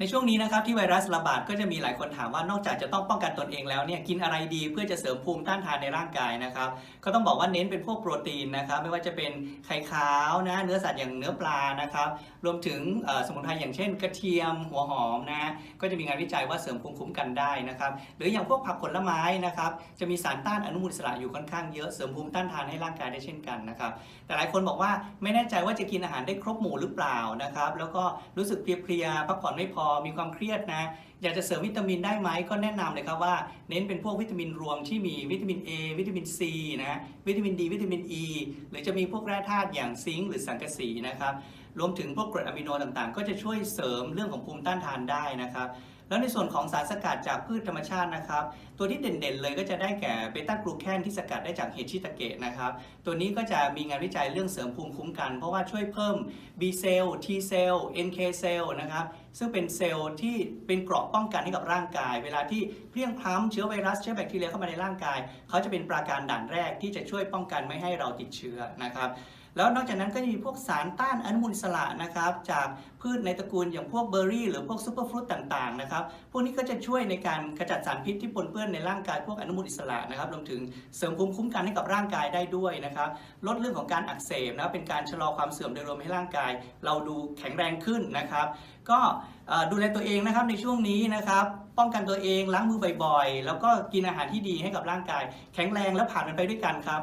ในช่วงนี้นะครับที่ไวรัสระบาดก็จะมีหลายคนถามว่านอกจากจะต้องป้องกันตนเองแล้วเนี่ยกินอะไรดีเพื่อจะเสริมภูมิต้านทานในร่างกายนะครับก็ต้องบอกว่าเน้นเป็นพวกโปรตีนนะครับไม่ว่าจะเป็นไข่ขาวนะเนื้อสัตว์อย่างเนื้อปลานะครับรวมถึงสมุนไพรอย่างเช่น กระเทียมหัวหอมนะก็จะมีงานวิจัยว่าเสริมภูมิคุ้มกันได้นะครับหรืออย่างพวกผักผลไม้นะครับจะมีสารต้านอนุมูลอิสระอยู่ค่อนข้างเยอะเสริมภูมิต้านทานให้ร่างกายได้เช่นกันนะครับแต่หลายคนบอกว่าไม่แน่ใจว่าจะกินอาหารได้ครบหมู่หรือเปล่านะครับแล้วก็รู้สึกเพลียๆพักผ่อนไม่พอมีความเครียดนะ อยากจะเสริมวิตามินได้ไหมก็แนะนำเลยครับว่าเน้นเป็นพวกวิตามินรวมที่มีวิตามิน A วิตามิน C นะวิตามิน D วิตามิน E หรือจะมีพวกแร่ธาตุอย่างซิงค์หรือสังกะสีนะครับรวมถึงพวกกรดอะมิโนต่างๆ ก็จะช่วยเสริมเรื่องของภูมิต้านทานได้นะครับ แล้วในส่วนของสารสกัดจากพืชธรรมชาตินะครับ ตัวที่เด่นๆเลยก็จะได้แก่เบต้ากลูแคนที่สกัดได้จากเห็ดชิตาเกะนะครับ ตัวนี้ก็จะมีงานวิจัยเรื่องเสริมภูมิคุ้มกัน เพราะว่าช่วยเพิ่ม B เซลล์ T เซลล์ NK เซลล์นะครับซึ่งเป็นเซลล์ที่เป็นเกราะป้องกันให้กับร่างกาย เวลาที่เพลี้ยงพล้ำเชื้อไวรัสเชื้อแบคทีเรียเข้ามาในร่างกาย เขาจะเป็นปราการด่านแรกที่จะช่วยป้องกันไม่ให้เราติดเชื้อนะครับ แล้วนอกจากนั้นก็จะมีพวกสารต้านอนุมูลอิสระนะครับจากพืชในตระกูลอย่างพวกเบอร์รี่ หรือพวกซูเปอร์ฟรุตต่างๆนะครับพวกนี้ก็จะช่วยในการขจัดสารพิษที่ปนเปื้อนในร่างกายพวกอนุมูลอิสระนะครับรวมถึงเสริมภูมิคุ้มกันให้กับร่างกายได้ด้วยนะครับลดเรื่องของการอักเสบนะเป็นการชะลอความเสื่อมโดยรวมให้ร่างกาย เราดูแข็งแรงขึ้นนะครับ ก็ดูแลตัวเองนะครับในช่วงนี้นะครับป้องกันตัวเองล้างมือบ่อยๆ แล้วก็กินอาหารที่ดีให้กับร่างกาย แข็งแรงแล้วผ่านมันไปด้วยกันครับ